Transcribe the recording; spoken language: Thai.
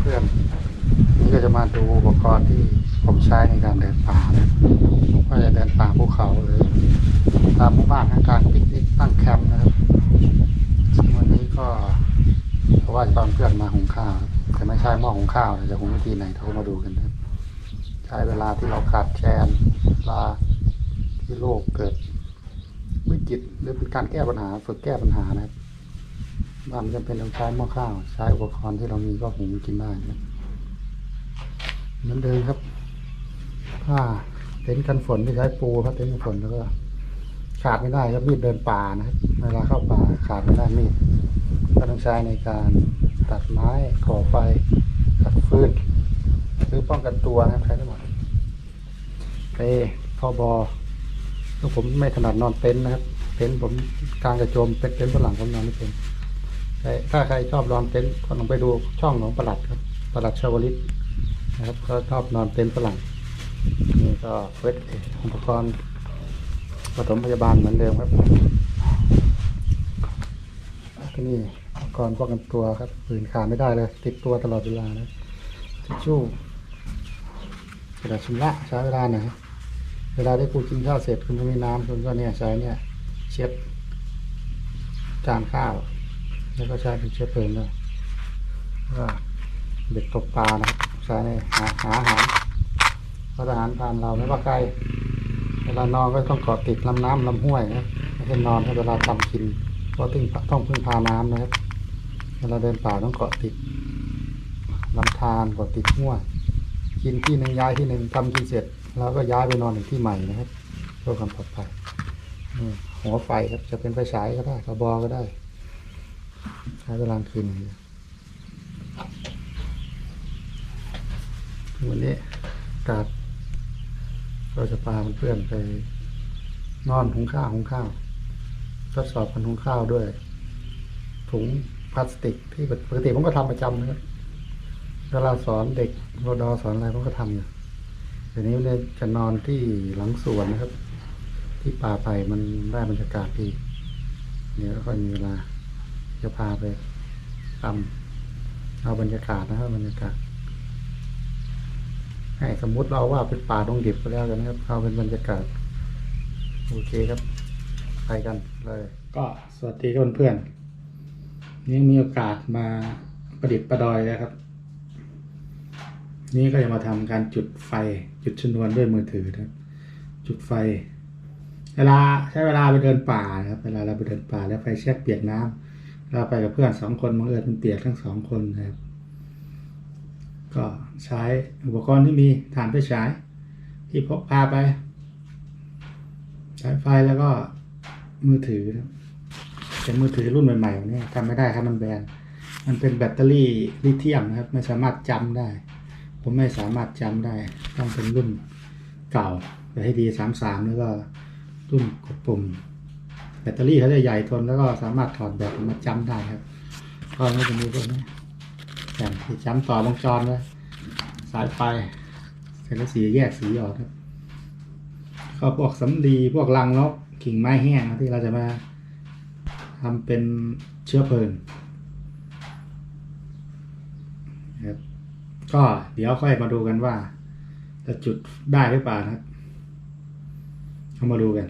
เพื่อนนี่ก็จะมาดูอุปกรณ์ที่ผมใช้ในการเดินป่านะว่าจะเดินป่าภูเขาหรือตามหมู่บ้านทางการปิกนิกตั้งแคมป์นะครับซึ่งวันนี้ก็เพราะว่าจะตอนเพื่อนมาหุงข้าวแต่ไม่ใช่หม้อหุงข้าวนะจะหุงวิธีไหนเรามาดูกันนะใช้เวลาที่เราขาดแคลนเวลาที่โลกเกิดวิกฤตหรือเป็นการแก้ปัญหาฝึกแก้ปัญหานะครับ ว่านจำเป็นต้องใช้หม้อข้าว ใช้อุปกรณ์ที่เรามีก็หุงกินได้นะเหมือนเดิมครับผ้าเต็นท์กันฝนที่ใช้ปูครับเต็นท์กันฝนแล้วก็ขาดไม่ได้ครับมีดเดินป่านะครับเวลาเข้าป่าขาดไม่ได้มีดก็ต้องใช้ในการตัดไม้ก่อไฟตัดฟืนหรือป้องกันตัวนะครับใช้ได้หมดเปทอบอล้วผมไม่ถนัดนอนเต็นท์นะครับ เต็นท์ผมกลางกระโจมเป็นเต็นท์ฝรั่งผมนอนไม่เป็น ถ้าใครชอบนอนเต็นท์ก็ลองไปดูช่องของประหลัดครับประหลัดชาวลิตนะครับเขาชอบนอนเต็นท์ฝรั่งนี่ก็เวทอุปกรณ์ปฐมพยาบาลเหมือนเดิมครับก็นี่อุปกรณ์ป้องกันตัวครับปืนขาดไม่ได้เลย ติดตัวตลอดเวลานะทิชชู่กระดาษชำระใช้เวลาไหนเวลาที่กูกินข้าวเสร็จคุณไม่มีน้ำคุณก็เนี่ยใช้เนี่ย เช็ดจานข้าว แล้วก็ใช้เป็นเชื้อเพลิงด้วยวก็เด็กตกปลานะครับใช้ในหาหาอาหารเพราะอาหารทานเราไม่ว่าไกลเวลานอนก็ต้องเกาะติดลำน้ำลำห้วยนะไม่ใช่นอนให้เวลาทำกินเพราะต้องต้องพึ่งพาน้ำนะครับเวลาเดินป่าต้องเกาะติดลำธารเกาะติดห้วยกินที่หนึ่งย้ายที่หนึ่งทำกินเสร็จแล้วก็ย้ายไปนอนอีกที่ใหม่นะครับเพื่อความปลอดภัยหัวไฟครับจะเป็นไฟฉายก็ได้กระบอกก็ได้ ใช้เวลาคืนเดียววันนี้กาศเราจะพาเพื่อนไปนอนหุงข้าวหุงข้าว ทดสอบการหุงข้าวด้วย ถุงพลาสติกที่ปกติผมก็ทำประจำนะครับเวลาสอนเด็กรดอสอนอะไรผมก็ทำอยู่เดี๋ยวนี้เนี่ยจะนอนที่หลังสวนนะครับ ที่ป่าไผ่มันได้บรรยากาศดีเนี่ยวก็มีเวลา จะพาไปทำเอาบรรยากาศนะครับบรรยากาศ ให้สมมุติเราว่าเป็นป่าดงดิบไปแล้วกันนะครับ เอาเป็นบรรยากาศ โอเคครับ ไปกันเลย ก็สวัสดีครับเพื่อนๆนี่มีโอกาสมาประดิษฐ์ประดอยแล้วครับ นี่ก็จะมาทำการจุดไฟจุดชนวนด้วยมือถือนะครับ จุดไฟเวลาใช้เวลาไปเดินป่านะครับ เวลาเราไปเดินป่าแล้วไฟแช็กเปียกน้ำ เราไปกับเพื่อนสองคนบังเอิญมันเปียกทั้งสองคนนะครับ ก็ใช้อุปกรณ์ที่มีฐานไฟฉาย ที่พกพาไป ใช้ไฟแล้วก็มือถือเป็นมือถือรุ่นใหม่ๆเนี่ยทำไม่ได้ครับมันแบนมันเป็นแบตเตอรี่ลิเธียมนะครับ ไม่สามารถจำได้ ผมไม่สามารถจำได้ ต้องเป็นรุ่นเก่าไปให้ดีสามสามแล้วก็รุ่นกดปุ่ม แบตเตอรี่เขาจะใหญ่ทนแล้วก็สามารถถอดแบตมาจำได้ครับก็ไม่จะมีพวนี้แผ่นที่จำต่อวงจรไว้สายไฟเสร็จแล้วสีแยกสีออกครับก็พวกสำลีพวกรังนกกิ่งไม้แห้งที่เราจะมาทำเป็นเชื้อเพลิงนครับก็เดี๋ยวค่อยมาดูกันว่า จะจุดได้หรือเปล่านะครับเอามาดูกัน